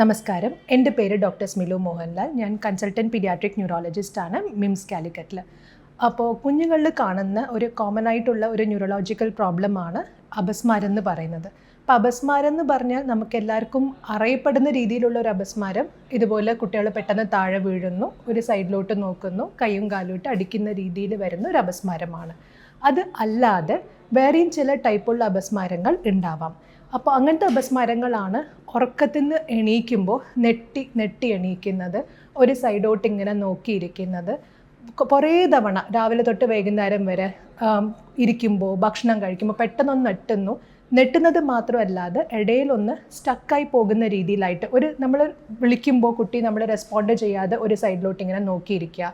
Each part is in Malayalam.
നമസ്കാരം. എന്റെ പേര് ഡോക്ടർ സ്മിലു മോഹൻലാൽ. ഞാൻ കൺസൾട്ടന്റ് പീഡിയാട്രിക് ന്യൂറോളജിസ്റ്റ് ആണ് മിംസ് കാലിക്കറ്റിൽ അപ്പോൾ കുഞ്ഞുങ്ങളിൽ കാണുന്ന ഒരു കോമൺ ആയിട്ടുള്ള ഒരു ന്യൂറോളജിക്കൽ പ്രോബ്ലമാണ് അപസ്മാരം എന്ന് പറയുന്നത്. അപ്പോൾ അപസ്മാരം എന്ന് പറഞ്ഞാൽ നമുക്ക് എല്ലാവർക്കും അറിയപ്പെടുന്ന രീതിയിലുള്ള ഒരു അപസ്മാരം. ഇതുപോലെ കുട്ടികൾ പെട്ടെന്ന് താഴെ വീഴുന്നു ഒരു സൈഡിലോട്ട് നോക്കുന്നു കൈയും കാലും ഇട്ട് അടിക്കുന്ന രീതിയിൽ വരുന്ന ഒരു അപസ്മാരമാണ്. അത് അല്ലാതെ വേറെയും ചില ടൈപ്പുള്ള അപസ്മാരങ്ങൾ ഉണ്ടാവാം. അപ്പോൾ അങ്ങനത്തെ അപസ്മാരങ്ങളാണ് ഉറക്കത്തിൽ നിന്ന് എണീക്കുമ്പോൾ നെട്ടി നെട്ടി എണീക്കുന്നത് ഒരു സൈഡോട്ട് ഇങ്ങനെ നോക്കിയിരിക്കുന്നത്. കുറേ തവണ രാവിലെ തൊട്ട് വൈകുന്നേരം വരെ ഇരിക്കുമ്പോൾ ഭക്ഷണം കഴിക്കുമ്പോൾ പെട്ടെന്നൊന്ന് നെട്ടുന്നു. നെട്ടുന്നത് മാത്രമല്ലാതെ ഇടയിലൊന്ന് സ്റ്റക്കായി പോകുന്ന രീതിയിലായിട്ട് ഒരു നമ്മൾ വിളിക്കുമ്പോൾ കുട്ടി നമ്മൾ റെസ്പോണ്ട് ചെയ്യാതെ ഒരു സൈഡിലോട്ട് ഇങ്ങനെ നോക്കിയിരിക്കുക.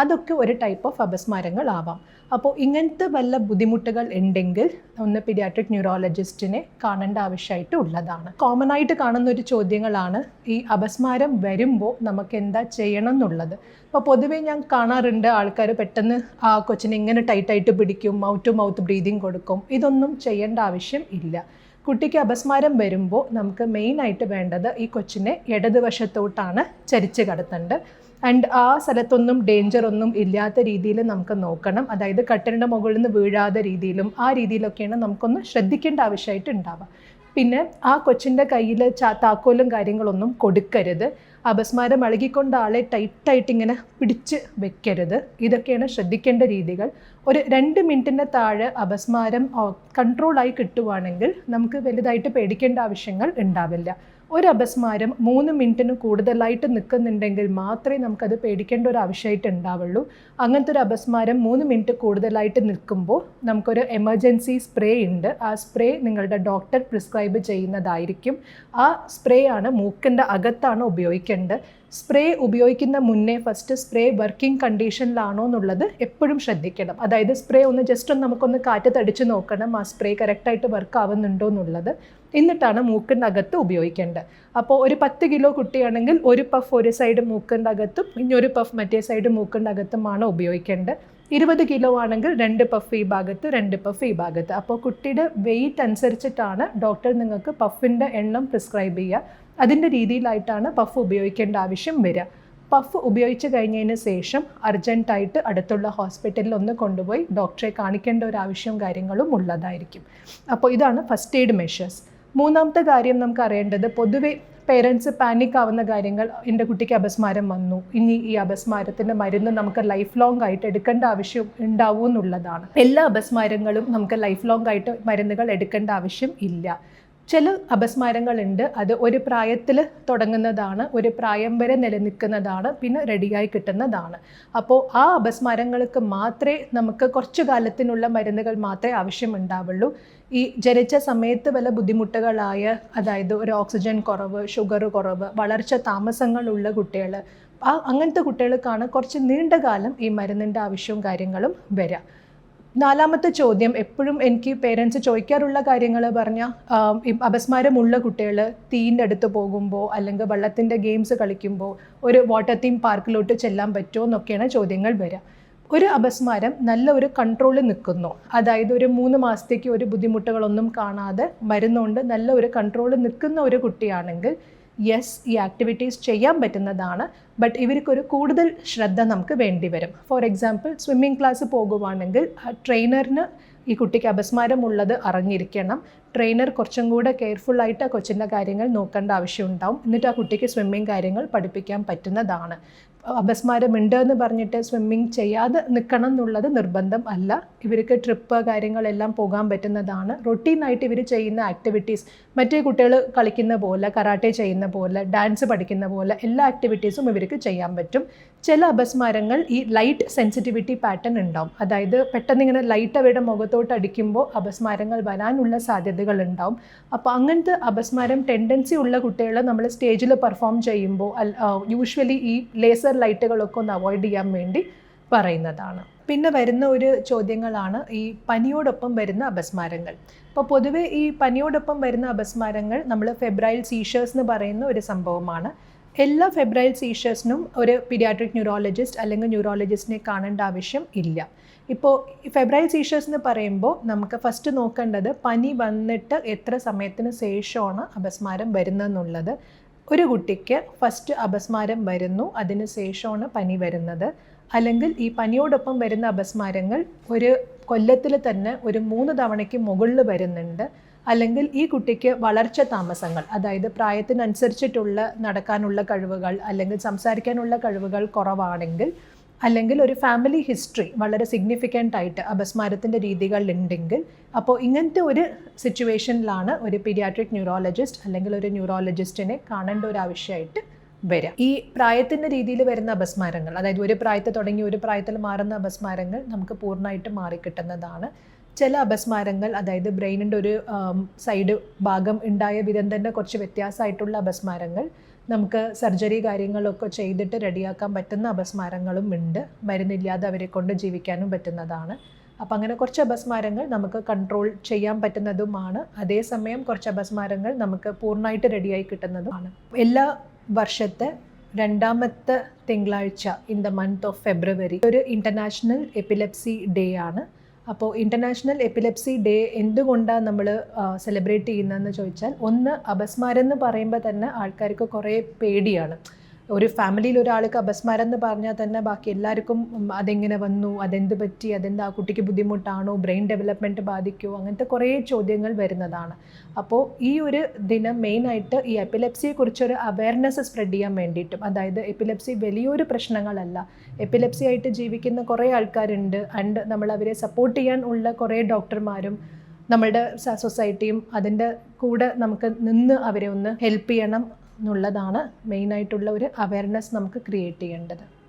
അതൊക്കെ ഒരു ടൈപ്പ് ഓഫ് അപസ്മാരങ്ങളാവാം. അപ്പോൾ ഇങ്ങനത്തെ വല്ല ബുദ്ധിമുട്ടുകൾ ഉണ്ടെങ്കിൽ ഒന്ന് പീഡിയാട്രിക് ന്യൂറോളജിസ്റ്റിനെ കാണേണ്ട ആവശ്യമായിട്ട് ഉള്ളതാണ്. കോമൺ ആയിട്ട് കാണുന്ന ഒരു ചോദ്യങ്ങളാണ് ഈ അപസ്മാരം വരുമ്പോൾ നമുക്ക് എന്താ ചെയ്യണം എന്നുള്ളത്. അപ്പോൾ പൊതുവേ ഞാൻ കാണാറുണ്ട് ആൾക്കാർ പെട്ടെന്ന് ആ കൊച്ചിനെ ഇങ്ങനെ ടൈറ്റായിട്ട് പിടിക്കും മൗത്ത് ടു മൗത്ത് ബ്രീതിങ് കൊടുക്കും. ഇതൊന്നും ചെയ്യേണ്ട ആവശ്യം ഇല്ല. കുട്ടിക്ക് അപസ്മാരം വരുമ്പോൾ നമുക്ക് മെയിനായിട്ട് വേണ്ടത് ഈ കൊച്ചിനെ ഇടതുവശത്തോട്ടാണ് ചരിച്ച് കടത്തേണ്ടത്. ആൻഡ് ആ സ്ഥലത്തൊന്നും ഡേഞ്ചർ ഒന്നും ഇല്ലാത്ത രീതിയിൽ നമുക്ക് നോക്കണം. അതായത് കട്ടിലിന്റെ മുകളിൽ നിന്ന് വീഴാതെ രീതിയിലും ആ രീതിയിലൊക്കെയാണ് നമുക്കൊന്ന് ശ്രദ്ധിക്കേണ്ട ആവശ്യമായിട്ട് ഉണ്ടാവുക. പിന്നെ ആ കൊച്ചിന്റെ കയ്യിൽ ചാ താക്കോലും കാര്യങ്ങളൊന്നും കൊടുക്കരുത്. അപസ്മാരം അഴുകിക്കൊണ്ട് ആളെ ടൈറ്റായിട്ട് ഇങ്ങനെ പിടിച്ച് വെക്കരുത്. ഇതൊക്കെയാണ് ശ്രദ്ധിക്കേണ്ട രീതികൾ. ഒരു രണ്ട് മിനിറ്റിന്റെ താഴെ അപസ്മാരം കൺട്രോളായി കിട്ടുവാണെങ്കിൽ നമുക്ക് വലുതായിട്ട് പേടിക്കേണ്ട ആവശ്യങ്ങൾ ഉണ്ടാവില്ല. ഒരു അപസ്മാരം മൂന്ന് മിനിറ്റിന് കൂടുതലായിട്ട് നിൽക്കുന്നുണ്ടെങ്കിൽ മാത്രമേ നമുക്കത് പേടിക്കേണ്ട ഒരു ആവശ്യമായിട്ട് ഉണ്ടാവുള്ളൂ. അങ്ങനത്തെ ഒരു അപസ്മാരം മൂന്ന് മിനിറ്റ് കൂടുതലായിട്ട് നിൽക്കുമ്പോൾ നമുക്കൊരു എമർജൻസി സ്പ്രേ ഉണ്ട്. ആ സ്പ്രേ നിങ്ങളുടെ ഡോക്ടർ പ്രിസ്ക്രൈബ് ചെയ്യുന്നതായിരിക്കും. ആ സ്പ്രേ ആണ് മൂക്കിന്റെ അകത്താണ് ഉപയോഗിക്കേണ്ടത്. സ്പ്രേ ഉപയോഗിക്കുന്ന മുന്നേ ഫസ്റ്റ് സ്പ്രേ വർക്കിംഗ് കണ്ടീഷനിലാണോ എന്നുള്ളത് എപ്പോഴും ശ്രദ്ധിക്കണം. അതായത് സ്പ്രേ ഒന്ന് ജസ്റ്റ് ഒന്ന് നമുക്കൊന്ന് കാറ്റ് തടിച്ച് നോക്കണം ആ സ്പ്രേ കറക്റ്റായിട്ട് വർക്ക് ആവുന്നുണ്ടോ എന്നുള്ളത്. എന്നിട്ടാണ് മൂക്കിന്റെ അകത്ത് ഉപയോഗിക്കേണ്ടത്. അപ്പോൾ ഒരു പത്ത് കിലോ കുട്ടിയാണെങ്കിൽ ഒരു പഫ് ഒരു സൈഡ് മൂക്കിന്റെ അകത്തും ഇനി ഒരു പഫ് മറ്റേ സൈഡ് മൂക്കിന്റെ അകത്തുമാണ് ഉപയോഗിക്കേണ്ടത്. ഇരുപത് കിലോ ആണെങ്കിൽ രണ്ട് പഫ് ഈ ഭാഗത്ത് രണ്ട് പഫ് ഈ ഭാഗത്ത്. അപ്പോൾ കുട്ടിയുടെ വെയിറ്റ് അനുസരിച്ചിട്ടാണ് ഡോക്ടർ നിങ്ങൾക്ക് പഫിന്റെ എണ്ണം പ്രിസ്ക്രൈബ് ചെയ്യുക. അതിന്റെ രീതിയിലായിട്ടാണ് പഫ് ഉപയോഗിക്കേണ്ട ആവശ്യം വരിക. പഫ് ഉപയോഗിച്ച് കഴിഞ്ഞതിന് ശേഷം അർജന്റായിട്ട് അടുത്തുള്ള ഹോസ്പിറ്റലിൽ ഒന്ന് കൊണ്ടുപോയി ഡോക്ടറെ കാണിക്കേണ്ട ഒരു ആവശ്യവും കാര്യങ്ങളും ഉള്ളതായിരിക്കും. അപ്പോൾ ഇതാണ് ഫസ്റ്റ് എയ്ഡ് മെഷേഴ്സ് മൂന്നാമത്തെ കാര്യം നമുക്ക് അറിയേണ്ടത് പൊതുവെ പേരൻസ് പാനിക് ആവുന്ന കാര്യങ്ങൾ എന്റെ കുട്ടിക്ക് അപസ്മാരം വന്നു. ഇനി ഈ അപസ്മാരത്തിന്റെ മരുന്ന് നമുക്ക് ലൈഫ് ലോങ് ആയിട്ട് എടുക്കേണ്ട ആവശ്യം ഉണ്ടാവും എന്നുള്ളതാണ്. എല്ലാ അപസ്മാരങ്ങളും നമുക്ക് ലൈഫ് ലോങ് ആയിട്ട് മരുന്നുകൾ എടുക്കേണ്ട ആവശ്യം ഇല്ല. ചില അപസ്മാരങ്ങളുണ്ട്. അത് ഒരു പ്രായത്തിൽ തുടങ്ങുന്നതാണ് ഒരു പ്രായം വരെ നിലനിൽക്കുന്നതാണ് പിന്നെ റെഡിയായി കിട്ടുന്നതാണ്. അപ്പോൾ ആ അപസ്മാരങ്ങൾക്ക് മാത്രമേ നമുക്ക് കുറച്ചു കാലത്തിനുള്ള മരുന്നുകൾ മാത്രമേ ആവശ്യമുണ്ടാവുള്ളൂ. ഈ ജനിച്ച സമയത്ത് വല്ല ബുദ്ധിമുട്ടുകളായ അതായത് ഒരു ഓക്സിജൻ കുറവ് ഷുഗർ കുറവ് വളർച്ച താമസങ്ങളുള്ള കുട്ടികൾ ആ അങ്ങനത്തെ കുട്ടികൾക്കാണ് കുറച്ച് നീണ്ട കാലം ഈ മരുന്നിന്റെ ആവശ്യവും കാര്യങ്ങളും വരിക. നാലാമത്തെ ചോദ്യം എപ്പോഴും എനിക്ക് പേരൻസ് ചോദിക്കാറുള്ള കാര്യങ്ങൾ പറഞ്ഞാൽ അപസ്മാരമുള്ള കുട്ടികൾ തീന്റെ അടുത്ത് പോകുമ്പോൾ അല്ലെങ്കിൽ വെള്ളത്തിന്റെ ഗെയിംസ് കളിക്കുമ്പോൾ ഒരു വാട്ടർ തീം പാർക്കിലോട്ട് ചെല്ലാൻ പറ്റുമോ എന്നൊക്കെയാണ് ചോദ്യങ്ങൾ വരിക. ഒരു അപസ്മാരം നല്ല ഒരു കൺട്രോളിൽ നിൽക്കുന്നു. അതായത് ഒരു മൂന്ന് മാസത്തേക്ക് ഒരു ബുദ്ധിമുട്ടുകളൊന്നും കാണാതെ മരുന്നുകൊണ്ട് നല്ല ഒരു കൺട്രോളിൽ നിൽക്കുന്ന ഒരു കുട്ടിയാണെങ്കിൽ യെസ് ഈ ആക്ടിവിറ്റീസ് ചെയ്യാൻ പറ്റുന്നതാണ് ബട്ട് ഇവർക്കൊരു കൂടുതൽ ശ്രദ്ധ നമുക്ക് വേണ്ടി വരും. ഫോർ എക്സാമ്പിൾ സ്വിമ്മിംഗ് ക്ലാസ് പോകുവാണെങ്കിൽ ട്രെയിനറിന് ഈ കുട്ടിക്ക് അപസ്മാരം ഉള്ളത് അറിഞ്ഞിരിക്കണം. ട്രെയിനർ കുറച്ചും കൂടെ കെയർഫുള്ളായിട്ട് ആ കൊച്ചിന്റെ കാര്യങ്ങൾ നോക്കേണ്ട ആവശ്യമുണ്ടാവും എന്നിട്ട് ആ കുട്ടിക്ക് സ്വിമ്മിങ് കാര്യങ്ങൾ പഠിപ്പിക്കാൻ പറ്റുന്നതാണ്. അപസ്മാരം ഉണ്ട് എന്ന് പറഞ്ഞിട്ട് സ്വിമ്മിങ് ചെയ്യാതെ നിൽക്കണം എന്നുള്ളത് നിർബന്ധം അല്ല. ഇവർക്ക് ട്രിപ്പ് കാര്യങ്ങളെല്ലാം പോകാൻ പറ്റുന്നതാണ്. റൊട്ടീനായിട്ട് ഇവർ ചെയ്യുന്ന ആക്ടിവിറ്റീസ് മറ്റേ കുട്ടികൾ കളിക്കുന്ന പോലെ കരാട്ടെ ചെയ്യുന്ന പോലെ ഡാൻസ് പഠിക്കുന്ന പോലെ എല്ലാ ആക്ടിവിറ്റീസും ഇവർക്ക് ചെയ്യാൻ പറ്റും. ചില അപസ്മാരങ്ങൾ ഈ ലൈറ്റ് സെൻസിറ്റിവിറ്റി പാറ്റേൺ ഉണ്ടാവും. അതായത് പെട്ടെന്ന് ഇങ്ങനെ ലൈറ്റ് അവരുടെ മുഖത്തോട്ട് അടിക്കുമ്പോൾ അപസ്മാരങ്ങൾ വരാനുള്ള സാധ്യതകൾ ഉണ്ടാവും. അപ്പോൾ അങ്ങനത്തെ അപസ്മാരം ടെൻഡൻസി ഉള്ള കുട്ടികൾ നമ്മൾ സ്റ്റേജിൽ പെർഫോം ചെയ്യുമ്പോൾ യൂഷ്വലി ഈ ലേസർ ലൈറ്റുകളൊക്കെ ഒന്ന് അവോയ്ഡ് ചെയ്യാൻ വേണ്ടി പറയുന്നതാണ്. പിന്നെ വരുന്ന ഒരു ചോദ്യങ്ങളാണ് ഈ പനിയോടൊപ്പം വരുന്ന അപസ്മാരങ്ങൾ. അപ്പോൾ പൊതുവെ ഈ പനിയോടൊപ്പം വരുന്ന അപസ്മാരങ്ങൾ നമ്മൾ ഫെബ്രൈൽ സീഷേഴ്സ് എന്ന് പറയുന്ന ഒരു സംഭവമാണ്. എല്ലാ ഫെബ്രൈൽ സീഷേഴ്സിനും ഒരു പീഡിയാട്രിക് ന്യൂറോളജിസ്റ്റ് അല്ലെങ്കിൽ ന്യൂറോളജിസ്റ്റിനെ കാണേണ്ട ആവശ്യം ഇല്ല. ഇപ്പോൾ ഫെബ്രൈൽ സീഷേഴ്സ് എന്ന് പറയുമ്പോൾ നമുക്ക് ഫസ്റ്റ് നോക്കേണ്ടത് പനി വന്നിട്ട് എത്ര സമയത്തിന് ശേഷമാണ് അപസ്മാരം വരുന്നതെന്നുള്ളത്. ഒരു കുട്ടിക്ക് ഫസ്റ്റ് അപസ്മാരം വരുന്നു അതിന് ശേഷമാണ് പനി വരുന്നത്. അല്ലെങ്കിൽ ഈ പനിയോടൊപ്പം വരുന്ന അപസ്മാരങ്ങൾ ഒരു കൊല്ലത്തിൽ തന്നെ ഒരു മൂന്ന് തവണയ്ക്ക് മുകളിൽ വരുന്നുണ്ട്. അല്ലെങ്കിൽ ഈ കുട്ടിക്ക് വളർച്ച താമസങ്ങൾ അതായത് പ്രായത്തിനനുസരിച്ചിട്ടുള്ള നടക്കാനുള്ള കഴിവുകൾ അല്ലെങ്കിൽ സംസാരിക്കാനുള്ള കഴിവുകൾ കുറവാണെങ്കിൽ അല്ലെങ്കിൽ ഒരു ഫാമിലി ഹിസ്റ്ററി വളരെ സിഗ്നിഫിക്കന്റ് ആയിട്ട് അപസ്മാരത്തിന്റെ ഉണ്ടെങ്കിൽ അപ്പോൾ ഇങ്ങനത്തെ ഒരു സിറ്റുവേഷനിലാണ് ഒരു പീഡിയാട്രിക് ന്യൂറോളജിസ്റ്റ് അല്ലെങ്കിൽ ഒരു ന്യൂറോളജിസ്റ്റിനെ കാണേണ്ട ഒരു ആവശ്യമായിട്ട് വരാം ഈ പ്രായത്തിന്റെ രീതിയിൽ വരുന്ന അപസ്മാരങ്ങൾ അതായത് ഒരു പ്രായത്തെ തുടങ്ങി ഒരു പ്രായത്തിൽ മാറുന്ന അപസ്മാരങ്ങൾ നമുക്ക് പൂർണമായിട്ട് മാറിക്കിട്ടുന്നതാണ് ചില അപസ്മാരങ്ങൾ അതായത് ബ്രെയിനിന്റെ ഒരു സൈഡ് ഭാഗം ഉണ്ടായ വിധം തന്നെ കുറച്ച് വ്യത്യാസമായിട്ടുള്ള അപസ്മാരങ്ങൾ നമുക്ക് സർജറി കാര്യങ്ങളൊക്കെ ചെയ്തിട്ട് റെഡിയാക്കാൻ പറ്റുന്ന അപസ്മാരങ്ങളും ഉണ്ട്. മരുന്നില്ലാതെ അവരെ കൊണ്ട് ജീവിക്കാനും പറ്റുന്നതാണ്. അപ്പം അങ്ങനെ കുറച്ച് അപസ്മാരങ്ങൾ നമുക്ക് കൺട്രോൾ ചെയ്യാൻ പറ്റുന്നതുമാണ്. അതേസമയം കുറച്ച് അപസ്മാരങ്ങൾ നമുക്ക് പൂർണമായിട്ട് റെഡിയായി കിട്ടുന്നതുമാണ്. എല്ലാ വർഷത്തെ രണ്ടാമത്തെ തിങ്കളാഴ്ച in the month of February ഒരു ഇന്റർനാഷണൽ എപ്പിലെപ്സി ഡേ ആണ്. അപ്പോൾ ഇന്റർനാഷണൽ എപ്പിലെപ്സി ഡേ എന്തുകൊണ്ടാണ് നമ്മൾ സെലിബ്രേറ്റ് ചെയ്യുന്നതെന്ന് ചോദിച്ചാൽ ഒന്ന് അപസ്മാരം എന്ന് പറയുമ്പോൾ തന്നെ ആൾക്കാർക്ക് കുറേ പേടിയാണ്. ഒരു ഫാമിലിയിൽ ഒരാൾക്ക് അപസ്മാരം എന്ന് പറഞ്ഞാൽ തന്നെ ബാക്കി എല്ലാവർക്കും അതെങ്ങനെ വന്നു? അതെന്ത് പറ്റി? അതെന്ത്? ആ കുട്ടിക്ക് ബുദ്ധിമുട്ടാണോ? ബ്രെയിൻ ഡെവലപ്മെന്റ് ബാധിക്കുമോ അങ്ങനത്തെ കുറേ ചോദ്യങ്ങൾ വരുന്നതാണ്. അപ്പോൾ ഈ ഒരു ദിനം മെയിനായിട്ട് ഈ എപ്പിലെപ്സിയെക്കുറിച്ചൊരു അവയർനെസ് സ്പ്രെഡ് ചെയ്യാൻ വേണ്ടിയിട്ടും അതായത് എപ്പിലെപ്സി വലിയൊരു പ്രശ്നങ്ങളല്ല. എപ്പിലെപ്സി ആയിട്ട് ജീവിക്കുന്ന കുറേ ആൾക്കാരുണ്ട്. ആൻഡ് നമ്മൾ അവരെ സപ്പോർട്ട് ചെയ്യാൻ ഉള്ള കുറേ ഡോക്ടർമാരും നമ്മളുടെ സൊസൈറ്റിയും അതിന്റെ കൂടെ നമുക്ക് നിന്ന് അവരെ ഒന്ന് ഹെൽപ്പ് ചെയ്യണം. എന്നുള്ളതാണ് മെയിനായിട്ടുള്ള ഒരു അവയർനെസ് നമുക്ക് ക്രിയേറ്റ് ചെയ്യേണ്ടത്.